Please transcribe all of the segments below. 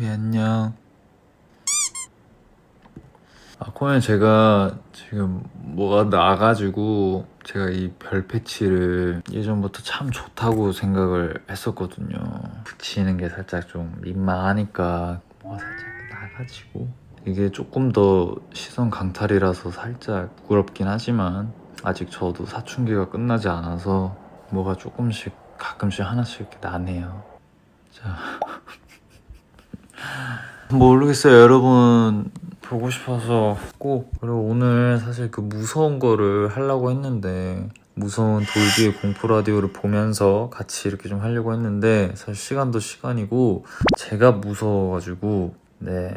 더비 안녕. 아, 코에 제가 지금 뭐가 나가지고 제가 이 별 패치를 예전부터 참 좋다고 생각을 했었거든요. 붙이는 게 살짝 좀 민망하니까 뭐가 살짝 나가지고 이게 조금 더 시선 강탈이라서 살짝 부끄럽긴 하지만 아직 저도 사춘기가 끝나지 않아서 뭐가 조금씩 가끔씩 하나씩 이렇게 나네요. 자. 모르겠어요, 여러분. 보고 싶어서 꼭. 그리고 오늘 사실 그 무서운 거를 하려고 했는데, 무서운 돌비의 공포 라디오를 보면서 같이 이렇게 좀 하려고 했는데, 사실 시간도 시간이고, 제가 무서워가지고, 네,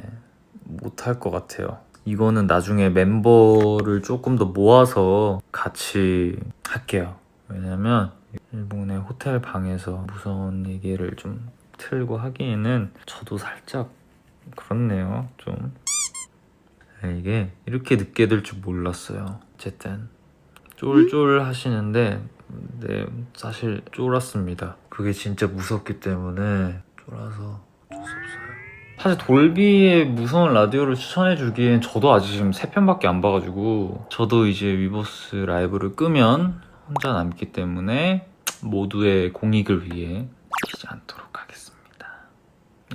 못할 것 같아요. 이거는 나중에 멤버를 조금 더 모아서 같이 할게요. 왜냐면, 일본의 호텔 방에서 무서운 얘기를 좀 틀고 하기에는 저도 살짝 그렇네요. 좀 네, 이게 이렇게 늦게 될 줄 몰랐어요. 어쨌든 쫄쫄 하시는데 네 사실 쫄았습니다. 그게 진짜 무섭기 때문에 쫄아서 어쩔 수 없어요. 사실 돌비의 무서운 라디오를 추천해 주기엔 저도 아직 지금 세 편밖에 안 봐가지고 저도 이제 위버스 라이브를 끄면 혼자 남기 때문에 모두의 공익을 위해 키지 않도록.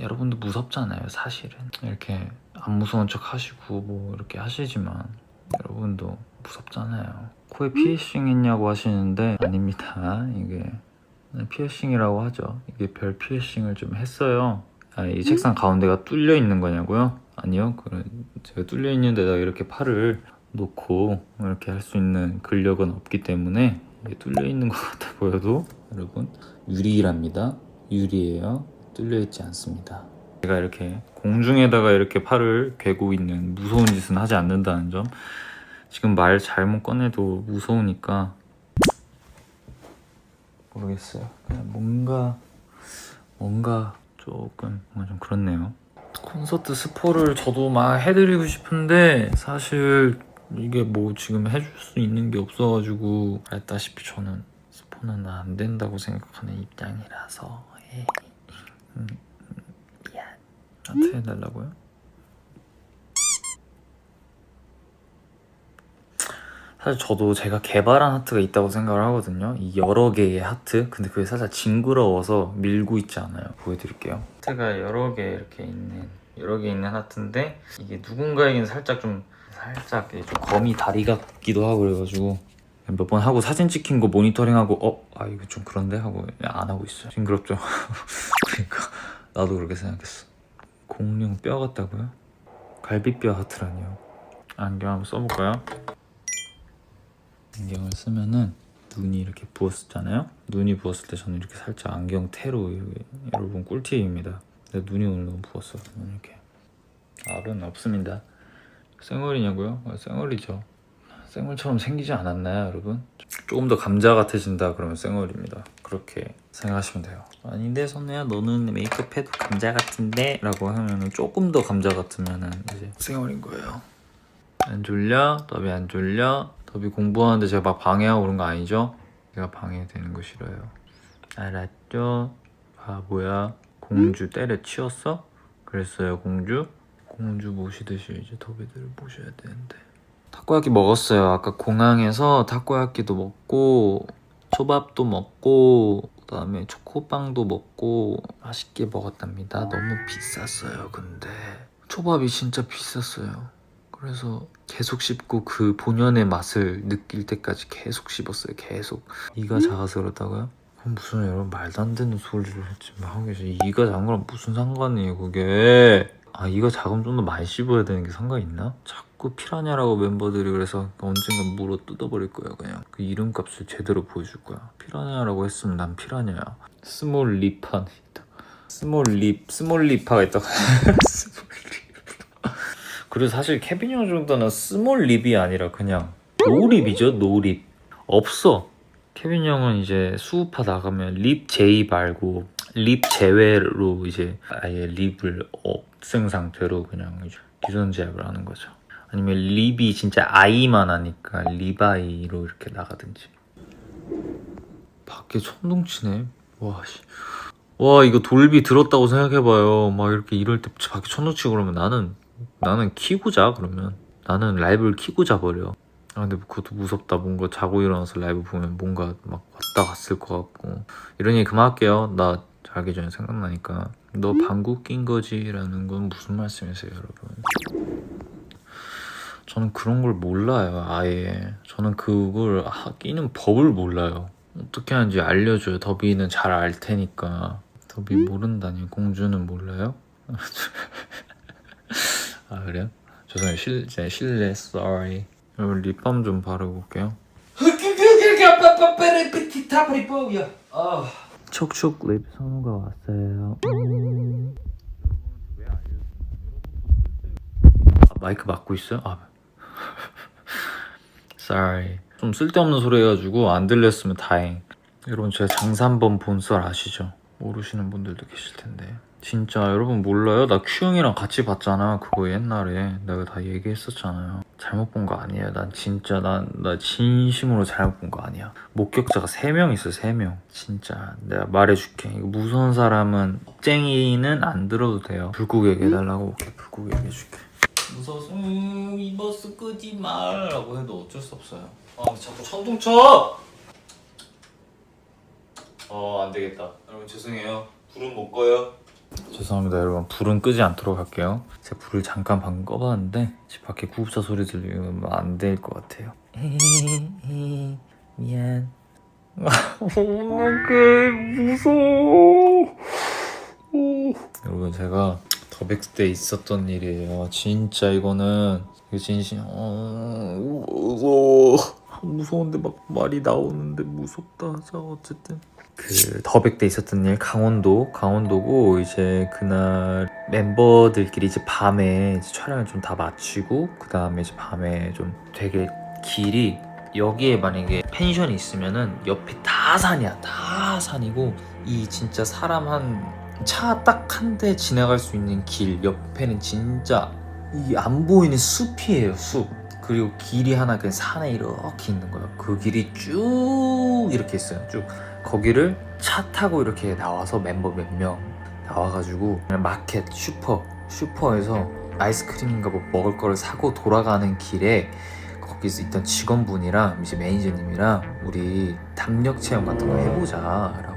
여러분도 무섭잖아요, 사실은. 이렇게 안 무서운 척 하시고 뭐 이렇게 하시지만 여러분도 무섭잖아요. 코에 피어싱 했냐고 하시는데 아닙니다. 이게 피어싱이라고 하죠. 이게 별 피어싱을 좀 했어요. 아, 이 책상 가운데가 뚫려 있는 거냐고요? 아니요. 그래 제가 뚫려 있는 데다 이렇게 팔을 놓고 이렇게 할 수 있는 근력은 없기 때문에 이게 뚫려 있는 것 같아 보여도 여러분 유리랍니다. 유리예요. 뚫려 있지 않습니다. 제가 이렇게 공중에다가 이렇게 팔을 괴고 있는 무서운 짓은 하지 않는다는 점. 지금 말 잘못 꺼내도 무서우니까 모르겠어요. 그냥 뭔가 뭔가 조금 뭔가 좀 그렇네요. 콘서트 스포를 저도 막 해드리고 싶은데 사실 이게 뭐 지금 해줄 수 있는 게 없어가지고 알다시피 저는 스포는 안 된다고 생각하는 입장이라서 에이. 음, 음, 미안. 하트 해달라고요? 사실 저도 제가 개발한 하트가 있다고 생각을 하거든요. 이 여러 개의 하트. 근데 그게 살짝 징그러워서 밀고 있지 않아요. 보여드릴게요. 하트가 여러 개 이렇게 있는 여러 개 있는 하트인데 이게 누군가에게는 살짝 좀 살짝 좀 거미 다리 같기도 하고 그래가지고 몇 번 하고 사진 찍힌 거 모니터링하고 어? 아 이거 좀 그런데? 하고 안 하고 있어요. 징그럽죠? 그러니까 나도 그렇게 생각했어. 공룡 뼈 같다고요? 갈비뼈 하트라니요. 안경 한번 써볼까요? 안경을 쓰면은 눈이 이렇게 부었었잖아요. 눈이 부었을 때 저는 이렇게 살짝 안경 테로 이게 여러분 꿀팁입니다. 근데 눈이 오늘 너무 부었어. 이렇게 알은 없습니다. 쌩얼이냐고요? 아, 쌩얼이죠. 쌩얼처럼 생기지 않았나요, 여러분? 조금 더 감자 같아진다 그러면 쌩얼입니다. 그렇게 생각하시면 돼요. 아닌데 선우야 너는 메이크업 해도 감자 같은데? 라고 하면은 조금 더 감자 같으면은 이제 쌩얼인 거예요. 안 졸려? 더비 안 졸려? 더비 공부하는데 제가 막 방해하고 그런 거 아니죠? 제가 방해되는 거 싫어요. 알았죠? 바보야. 공주 때려치웠어? 그랬어요, 공주? 공주 모시듯이 이제 더비들을 모셔야 되는데. 타코야끼 먹었어요. 아까 공항에서 타코야끼도 먹고 초밥도 먹고 그다음에 초코빵도 먹고 맛있게 먹었답니다. 너무 비쌌어요. 근데 초밥이 진짜 비쌌어요. 그래서 계속 씹고 그 본연의 맛을 느낄 때까지 계속 씹었어요. 계속 이가 작아서 그렇다고요? 무슨 여러분 말도 안 되는 소리를 지금 하고 계셔. 이가 작은 거랑 무슨 상관이에요, 그게? 아 이가 작으면 좀 더 많이 씹어야 되는 게 상관 있나? 자 꾸 피라냐라고 멤버들이 그래서 언젠간 물어 뜯어버릴 거야 그냥. 그 이름값을 제대로 보여줄 거야. 피라냐라고 했으면 난 피라냐야. 스몰 립한 스몰 립 스몰 립파가 있다고. 스몰 립 그리고 사실 케빈 형 정도는 스몰 립이 아니라 그냥 노립이죠 노립. 없어. 케빈 형은 이제 수우파 나가면 립 제이 말고 립 제외로 이제 아예 립을 없앤 상태로 그냥 기존 제압을 하는 거죠. 아니면 립이 진짜 아이만 하니까 리바이로 이렇게 나가든지. 밖에 천둥 치네. 와 씨. 와 이거 돌비 들었다고 생각해봐요. 막 이렇게 이럴 때 밖에 쳐놓지 그러면 나는 나는 키고 자 그러면. 나는 라이브를 키고 자버려. 아 근데 그것도 무섭다. 뭔가 자고 일어나서 라이브 보면 뭔가 막 왔다 갔을 것 같고. 이런 얘기 그만할게요. 나 자기 전에 생각나니까. 너 방구 낀 거지 라는 건 무슨 말씀이세요 여러분 저는 그런 걸 몰라요 아예. 저는 그걸 하- 끼는 법을 몰라요. 어떻게 하는지 알려줘요. 더비는 잘 알 테니까. 더비 모른다니. 공주는 몰라요? 아 그래요? 죄송해요. 실, 제 실례. Sorry. 여러분 립밤 좀 바르고 올게요. 촉촉 립 선우가 왔어요. 아, 마이크 막고 있어요? 아 sorry. 좀 쓸데없는 소리 해가지고 안 들렸으면 다행. 여러분 제가 장사 한번 본 썰 아시죠? 모르시는 분들도 계실 텐데. 진짜 여러분 몰라요? 나 큐형이랑 같이 봤잖아. 그거 옛날에. 내가 다 얘기했었잖아요. 잘못 본 거 아니에요. 난 진짜 난, 나 진심으로 잘못 본 거 아니야. 목격자가 3명 있어 3명. 진짜. 내가 말해줄게. 무서운 사람은 쟁이는 안 들어도 돼요. 불국 얘기해달라고. 불국 얘기해줄게 무서워서 음, 이 버스 끄지 말라고 해도 어쩔 수 없어요. 아 자꾸 천둥 쳐! 어 안되겠다. 여러분 죄송해요. 불은 못 꺼요. 죄송합니다 여러분. 불은 끄지 않도록 할게요. 제가 불을 잠깐 방금 꺼봤는데 집 밖에 구급차 소리 들리면 안 될 것 같아요. 미안. 어떡해 무서워. 여러분 제가 더백스 때 있었던 일이에요. 진짜 이거는 이거 진심 어, 무서워. 무서운데 막 말이 나오는데 무섭다 자 어쨌든. 그 더백 때 있었던 일 강원도 강원도고 이제 그날 멤버들끼리 이제 밤에 이제 촬영을 좀 다 마치고 그 다음에 이제 밤에 좀 되게 길이 여기에 만약에 펜션이 있으면은 옆에 다 산이야. 다 산이고 이 진짜 사람 한 차 딱 한 대 지나갈 수 있는 길 옆에는 진짜 이 안 보이는 숲이에요 숲. 그리고 길이 하나 그냥 산에 이렇게 있는 거예요. 그 길이 쭉 이렇게 있어요 쭉. 거기를 차 타고 이렇게 나와서 멤버 몇 명 나와가지고 마켓 슈퍼 슈퍼에서 아이스크림인가 뭐 먹을 거를 사고 돌아가는 길에 거기서 있던 직원분이랑 이제 매니저님이랑 우리 담력 체험 같은 거 해보자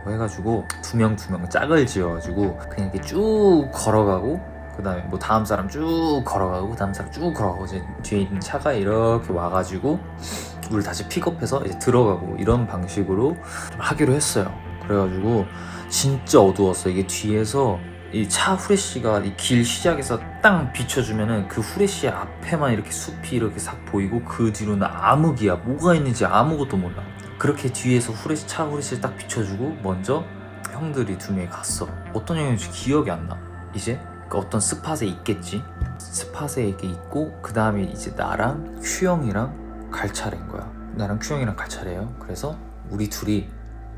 라고 해가지고 두 명 두 명 짝을 지어가지고 그냥 이렇게 쭉 걸어가고 그 다음에 뭐 다음 사람 쭉 걸어가고 그 다음 사람 쭉 걸어가고 이제 뒤에 있는 차가 이렇게 와가지고 우리 다시 픽업해서 이제 들어가고 이런 방식으로 좀 하기로 했어요. 그래가지고 진짜 어두웠어. 이게 뒤에서 이 차 후레쉬가 이 길 시작에서 땅 비춰주면은 그 후레쉬 앞에만 이렇게 숲이 이렇게 싹 보이고 그 뒤로는 암흑이야. 뭐가 있는지 아무것도 몰라. 그렇게 뒤에서 후레쉬 차 후레쉬를 딱 비춰주고 먼저 형들이 두 명이 갔어. 어떤 형인지 기억이 안 나. 이제 그 어떤 스팟에 있겠지. 스팟에 이렇게 있고 그 다음에 이제 나랑 큐 형이랑 갈 차례인 거야. 나랑 큐 형이랑 갈 차례예요. 그래서 우리 둘이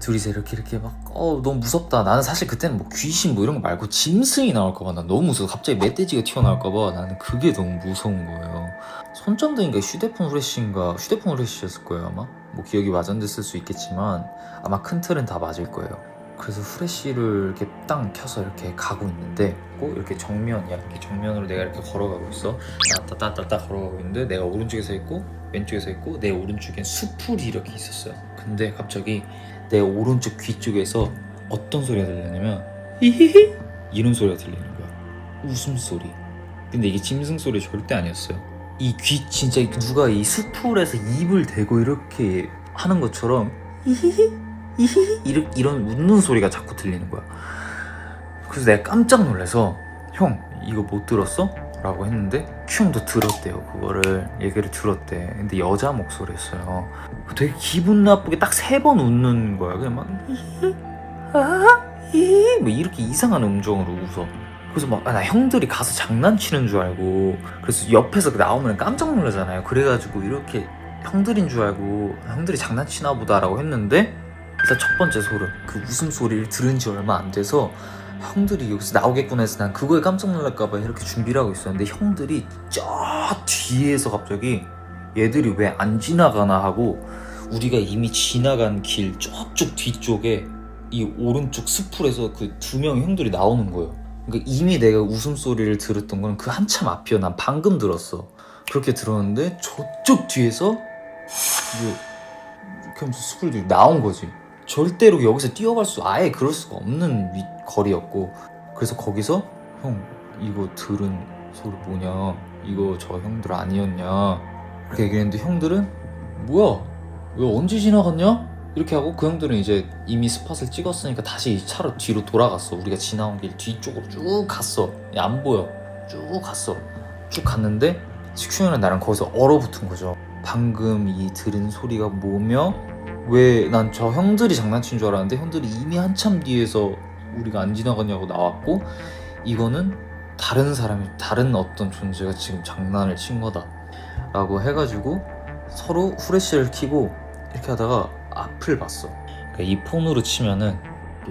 둘이서 이렇게 이렇게 막 어 너무 무섭다. 나는 사실 그때는 뭐 귀신 뭐 이런 거 말고 짐승이 나올까봐 난 너무 무서워. 갑자기 멧돼지가 튀어나올까봐 나는 그게 너무 무서운 거예요. 손전등인가 휴대폰 후레쉬인가 휴대폰 후레쉬였을 거예요 아마. 뭐 기억이 마전됐을 수 있겠지만 아마 큰 틀은 다 맞을 거예요. 그래서 후레쉬를 이렇게 땅 켜서 이렇게 가고 있는데 꼭 이렇게 정면이야 이렇게 정면으로 내가 이렇게 걸어가고 있어. 따따따따 걸어가고 있는데 내가 오른쪽에 서 있고 왼쪽에 서 있고 내 오른쪽엔 수풀이 이렇게 있었어요. 근데 갑자기 내 오른쪽 귀 쪽에서 어떤 소리가 들리냐면 히히히! 이런 소리가 들리는 거야. 웃음소리. 근데 이게 짐승 소리 절대 아니었어요 이 귀 진짜 누가 이 수풀에서 입을 대고 이렇게 하는 것처럼 이런, 이런 웃는 소리가 자꾸 들리는 거야. 그래서 내가 깜짝 놀라서 형 이거 못 들었어? 라고 했는데 큐형도 들었대요 그거를. 얘기를 들었대. 근데 여자 목소리였어요. 되게 기분 나쁘게 딱 세 번 웃는 거야. 그냥 막 히히? 아뭐 이렇게 이상한 음정으로 웃어 그래서 막 나 형들이 가서 장난치는 줄 알고 그래서 옆에서 나오면 깜짝 놀라잖아요 그래가지고 이렇게 형들인 줄 알고 형들이 장난치나 보다라고 했는데 일단 첫 번째 소름 그 웃음소리를 들은 지 얼마 안 돼서 형들이 여기서 나오겠구나 해서 난 그거에 깜짝 놀랄까봐 이렇게 준비를 하고 있었는데 형들이 저 뒤에서 갑자기 얘들이 왜 안 지나가나 하고 우리가 이미 지나간 길 저쪽 뒤쪽에 이 오른쪽 스풀에서 그 두 명 형들이 나오는 거예요. 그러니까 이미 내가 웃음소리를 들었던 거는 그 한참 앞이야. 난 방금 들었어. 그렇게 들었는데 저쪽 뒤에서 이게 하면서 스풀들이 나온 거지. 절대로 여기서 뛰어갈 수 아예 그럴 수가 없는 위, 거리였고 그래서 거기서 형 이거 들은 소리 뭐냐 이거 저 형들 아니었냐 그렇게 얘기했는데 형들은 뭐야 왜 언제 지나갔냐 이렇게 하고 그 형들은 이제 이미 스팟을 찍었으니까 다시 차로 뒤로 돌아갔어. 우리가 지나온 길 뒤쪽으로 쭉 갔어. 야, 안 보여. 쭉 갔어. 쭉 갔는데 식충이랑 나랑 거기서 얼어붙은 거죠. 방금 이 들은 소리가 뭐며 왜 난 저 형들이 장난친 줄 알았는데 형들이 이미 한참 뒤에서 우리가 안 지나갔냐고 나왔고 이거는 다른 사람이 다른 어떤 존재가 지금 장난을 친 거다 라고 해가지고 서로 후레쉬를 켜고 이렇게 하다가 앞을 봤어. 그러니까 이 폰으로 치면은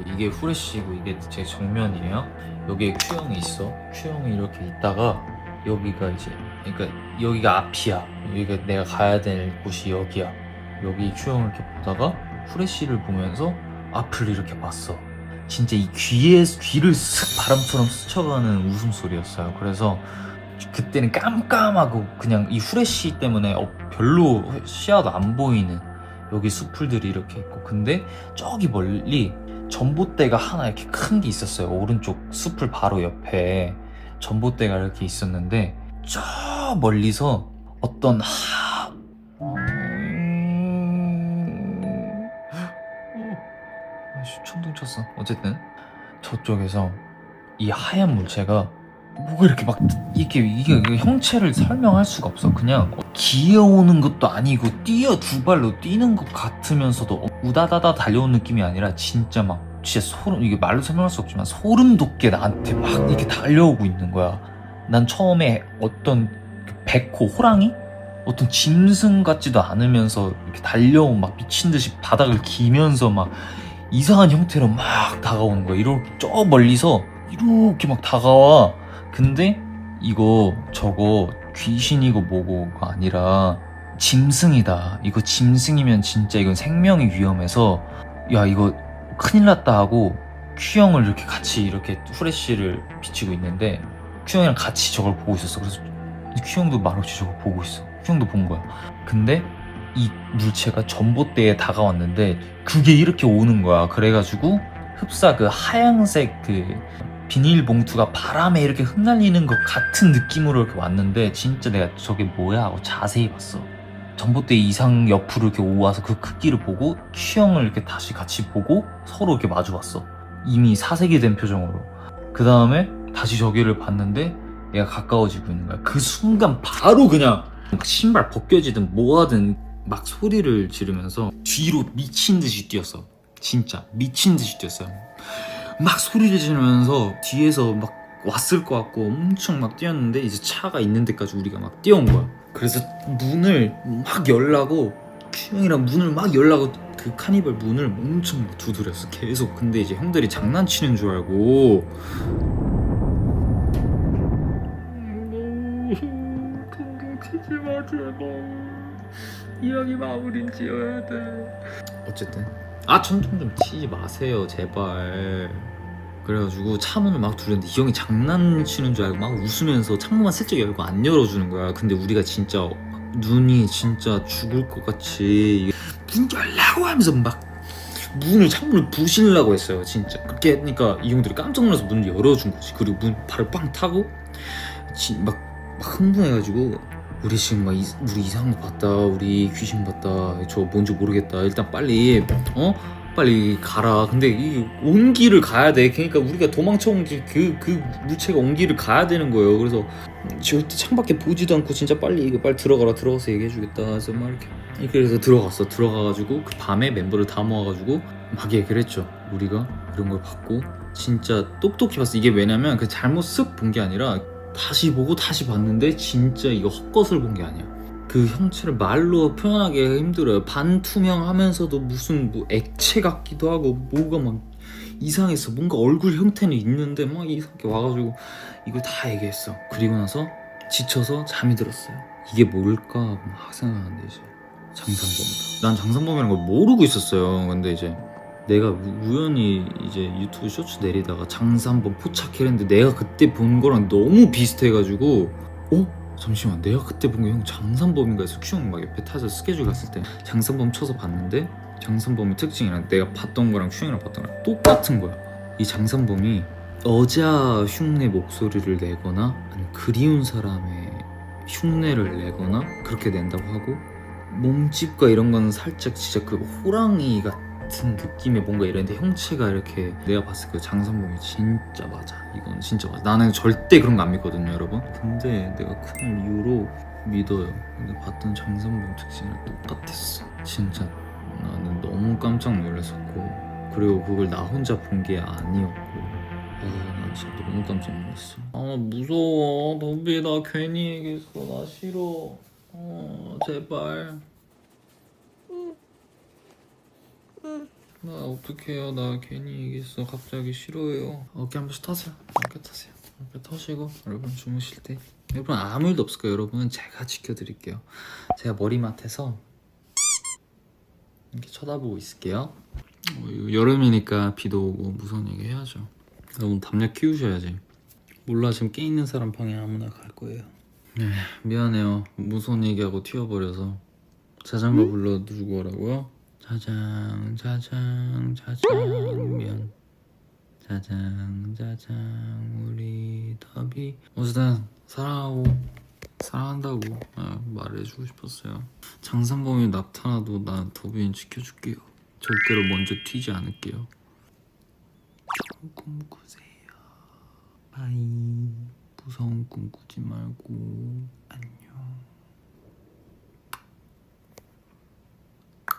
이게 후레쉬고 이게 제 정면이에요. 여기에 Q형이 있어. Q형이 이렇게 있다가 여기가 이제 그러니까 여기가 앞이야. 여기가 내가 가야 될 곳이 여기야. 여기 Q형을 이렇게 보다가 후레쉬를 보면서 앞을 이렇게 봤어. 진짜 이 귀에 귀를 쓱 바람처럼 스쳐가는 웃음소리였어요. 그래서 그때는 깜깜하고 그냥 이 후레쉬 때문에 어, 별로 시야도 안 보이는 여기 숲풀들이 이렇게 있고 근데 저기 멀리 전봇대가 하나 이렇게 큰 게 있었어요. 오른쪽 숲풀 바로 옆에 전봇대가 이렇게 있었는데 저 멀리서 어떤 하 음... 아이씨, 천둥 쳤어. 어쨌든 저쪽에서 이 하얀 물체가 뭐가 이렇게 막 이게 이게, 형체를 설명할 수가 없어. 그냥 기어오는 것도 아니고 뛰어 두 발로 뛰는 것 같으면서도 우다다다 달려온 느낌이 아니라 진짜 막 진짜 소름 이게 말로 설명할 수 없지만 소름 돋게 나한테 막 이렇게 달려오고 있는 거야. 난 처음에 어떤 그 백호 호랑이 어떤 짐승 같지도 않으면서 이렇게 달려온 막 미친 듯이 바닥을 기면서 막 이상한 형태로 막 다가오는 거야. 이렇게 저 멀리서 이렇게 막 다가와. 근데 이거 저거 귀신이고 뭐고가 아니라 짐승이다. 이거 짐승이면 진짜 이건 생명이 위험해서 야 이거 큰일 났다 하고 큐형을 이렇게 같이 이렇게 후레쉬를 비치고 있는데 큐형이랑 같이 저걸 보고 있었어. 그래서 큐형도 말없이 저걸 보고 있어. 큐형도 본 거야. 근데 이 물체가 전봇대에 다가왔는데 그게 이렇게 오는 거야. 그래가지고 흡사 그 하얀색 그 비닐봉투가 바람에 이렇게 흩날리는 것 같은 느낌으로 이렇게 왔는데 진짜 내가 저게 뭐야 하고 자세히 봤어. 전봇대 이상 옆으로 이렇게 오와서 그 크기를 보고 취형을 이렇게 다시 같이 보고 서로 이렇게 마주 봤어. 이미 사색이 된 표정으로. 그 다음에 다시 저기를 봤는데 얘가 가까워지고 있는 거야. 그 순간 바로 그냥 신발 벗겨지든 뭐하든 막 소리를 지르면서 뒤로 미친 듯이 뛰었어. 진짜 미친 듯이 뛰었어요. 막 소리를 지르면서 뒤에서 막 왔을 것 같고 엄청 막 뛰었는데 이제 차가 있는 데까지 우리가 막 뛰어온 거야. 그래서 문을 막 열라고 큐형이랑 문을 막 열라고 그 카니발 문을 엄청 막 두드렸어. 계속. 근데 이제 형들이 장난치는 줄 알고. 치지 마 제발. 이야기 마무리 지어야 돼. 어쨌든. 아 천둥 좀 치지 마세요 제발 그래가지고 차문을 막 두렸는데 이 형이 장난치는 줄 알고 막 웃으면서 창문만 슬쩍 열고 안 열어주는 거야. 근데 우리가 진짜 막 눈이 진짜 죽을 것 같이 문 열라고 하면서 막 문을 창문을 부시려고 했어요 진짜. 그렇게 하니까 이 형들이 깜짝 놀라서 문을 열어준 거지. 그리고 문 발을 빵 타고 지, 막, 막 흥분해가지고 우리 지금 막 이, 우리 이상한 거 봤다 우리 귀신 봤다 저 뭔지 모르겠다. 일단 빨리 어 빨리 가라. 근데 이온 길을 가야 돼. 그러니까 우리가 도망쳐 온길그 그 물체가 온 길을 가야 되는 거예요. 그래서 절대 창밖에 보지도 않고 진짜 빨리 이거 빨리 들어가라 들어가서 얘기해주겠다 그래서 막 이렇게. 해서 들어갔어. 들어가가지고 그 밤에 멤버를 다 모아가지고 막 얘기를 했죠. 우리가 이런 걸 봤고 진짜 똑똑히 봤어. 이게 왜냐면 그 잘못 쓱 본 게 아니라 다시 보고 다시 봤는데 진짜 이거 헛것을 본 게 아니야. 그 형체를 말로 표현하기 힘들어요. 반투명하면서도 무슨 뭐 액체 같기도 하고 뭐가 막 이상했어. 뭔가 얼굴 형태는 있는데 막 이상하게 와가지고 이걸 다 얘기했어. 그리고 나서 지쳐서 잠이 들었어요. 이게 뭘까 막 생각하는데 이제 장상범이다. 난 장상범이라는 걸 모르고 있었어요. 근데 이제 내가 우- 우연히 이제 유튜브 쇼츠 내리다가 장사 한번 포착했는데 내가 그때 본 거랑 너무 비슷해가지고 어? 잠시만 내가 그때 본 게 형 장산범인가 해서 큐형 막 옆에 타서 스케줄 갔을 때 장산범 쳐서 봤는데 장산범의 특징이랑 내가 봤던 거랑 큐형이랑 봤던 거랑 똑같은 거야. 이 장산범이 여자 흉내 목소리를 내거나 그리운 사람의 흉내를 내거나 그렇게 낸다고 하고 몸집과 이런 거는 살짝 진짜 그 호랑이 같은 느낌의 뭔가 이랬는데 형체가 이렇게 내가 봤을 때 장산범이 진짜 맞아. 이건 진짜 맞아. 나는 절대 그런 거 안 믿거든요 여러분. 근데 내가 큰 이유로 믿어요. 근데 봤던 장산범 특징이랑 똑같았어. 진짜. 나는 너무 깜짝 놀랐었고 그리고 그걸 나 혼자 본 게 아니었고 아나 진짜 너무 깜짝 놀랐어. 아 무서워. 너비 나 괜히 얘기했어 나 싫어. 어 제발 나 어떡해요? 나 괜히 얘기했어. 갑자기 싫어요. 어깨 한 번씩 타세요. 어깨 타세요. 어깨 터시고 여러분 주무실 때. 여러분 아무 일도 없을 거예요. 여러분 제가 지켜드릴게요. 제가 머리맡에서 이렇게 쳐다보고 있을게요. 어, 여름이니까 비도 오고 무서운 얘기 해야죠. 여러분 담력 키우셔야지. 몰라 지금 깨 있는 사람 방에 아무나 갈 거예요. 네 미안해요. 무서운 얘기하고 튀어버려서 자장가 불러주고 오라고요? 자장 자장 자장 면. 자장 자장 우리 더비. 어쨌든 사랑하고 사랑한다고. 아, 말해주고 싶었어요. 장산범이 나타나도 난 더비는 지켜줄게요. 절대로 먼저 튀지 않을게요. 꿈 꾸세요. 바이. 무서운 꿈 꾸지 말고. 안녕